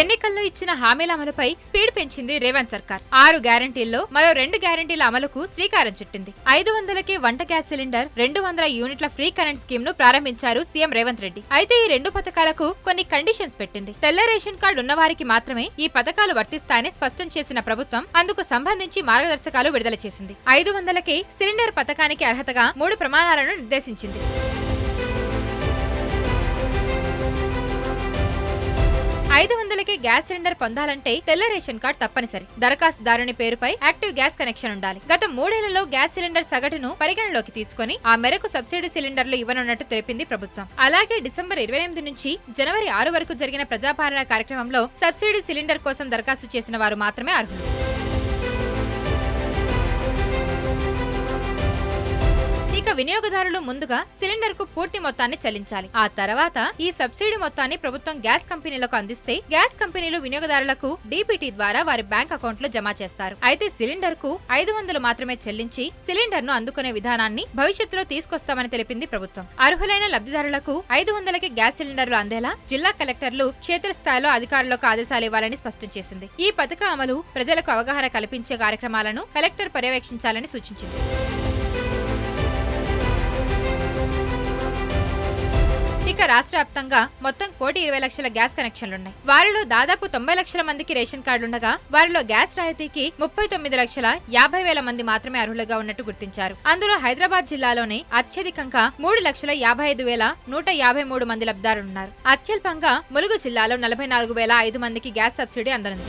ఎన్నికల్లో ఇచ్చిన హామీల అమలుపై స్పీడ్ పెంచింది రేవంత్ సర్కార్. ఆరు గ్యారంటీల్లో మరో రెండు గ్యారంటీల అమలుకు శ్రీకారం చుట్టింది. ఐదు వందలకే వంట గ్యాస్ సిలిండర్ రెండు వందల యూనిట్ల ఫ్రీ కరెంట్ స్కీమ్ను ప్రారంభించారు సీఎం రేవంత్ రెడ్డి. అయితే ఈ రెండు పథకాలకు కొన్ని కండిషన్స్ పెట్టింది. తెల్ల రేషన్ కార్డు ఉన్నవారికి మాత్రమే ఈ పథకాలు వర్తిస్తాయని స్పష్టం చేసిన ప్రభుత్వం అందుకు సంబంధించి మార్గదర్శకాలు విడుదల చేసింది. ఐదు వందలకే సిలిండర్ పథకానికి అర్హతగా మూడు ప్రమాణాలను నిర్దేశించింది. ఐదు వందలకే గ్యాస్ సిలిండర్ పొందాలంటే తెల్ల రేషన్ కార్డ్ తప్పనిసరి. దరఖాస్తుదారుని పేరుపై యాక్టివ్ గ్యాస్ కనెక్షన్ ఉండాలి. గత మూడేళ్ళలో గ్యాస్ సిలిండర్ సగటును పరిగణలోకి తీసుకుని ఆ మేరకు సబ్సిడీ సిలిండర్లు ఇవ్వనున్నట్టు తెలిపింది ప్రభుత్వం. అలాగే డిసెంబర్ ఇరవై ఎనిమిది నుంచి జనవరి ఆరు వరకు జరిగిన ప్రజాపాలన కార్యక్రమంలో సబ్సిడీ సిలిండర్ కోసం దరఖాస్తు చేసిన వారు మాత్రమే అర్హులు. ఇక వినియోగదారులు ముందుగా సిలిండర్కు పూర్తి మొత్తాన్ని చెల్లించాలి. ఆ తర్వాత ఈ సబ్సిడీ మొత్తాన్ని ప్రభుత్వం గ్యాస్ కంపెనీలకు అందిస్తే గ్యాస్ కంపెనీలు వినియోగదారులకు డీపీటీ ద్వారా వారి బ్యాంక్ అకౌంట్లో జమ చేస్తారు. అయితే సిలిండర్కు ఐదు వందలు మాత్రమే చెల్లించి సిలిండర్ను అందుకునే విధానాన్ని భవిష్యత్తులో తీసుకొస్తామని తెలిపింది ప్రభుత్వం. అర్హులైన లబ్ధిదారులకు ఐదు వందలకి గ్యాస్ సిలిండర్లు అందేలా జిల్లా కలెక్టర్లు క్షేత్రస్థాయిలో అధికారులకు ఆదేశాలు ఇవ్వాలని స్పష్టం చేసింది. ఈ పథక అమలు ప్రజలకు అవగాహన కల్పించే కార్యక్రమాలను కలెక్టర్ పర్యవేక్షించాలని సూచించింది. ఇక రాష్ట్ర వ్యాప్తంగా మొత్తం కోటి ఇరవై లక్షల గ్యాస్ కనెక్షన్లున్నాయి. వారిలో దాదాపు తొంభై లక్షల మందికి రేషన్ కార్డులుండగా వారిలో గ్యాస్ రాయితీకి ముప్పై తొమ్మిది లక్షల యాభై వేల మంది మాత్రమే అర్హులుగా ఉన్నట్టు గుర్తించారు. అందులో హైదరాబాద్ జిల్లాలోనే అత్యధికంగా మూడు లక్షల యాభై ఐదు వేల నూట యాభై మూడు మంది లబ్ధారులున్నారు. అత్యల్పంగా ములుగు జిల్లాలో నలభై నాలుగు వేల ఐదు మందికి గ్యాస్ సబ్సిడీ అందనుంది.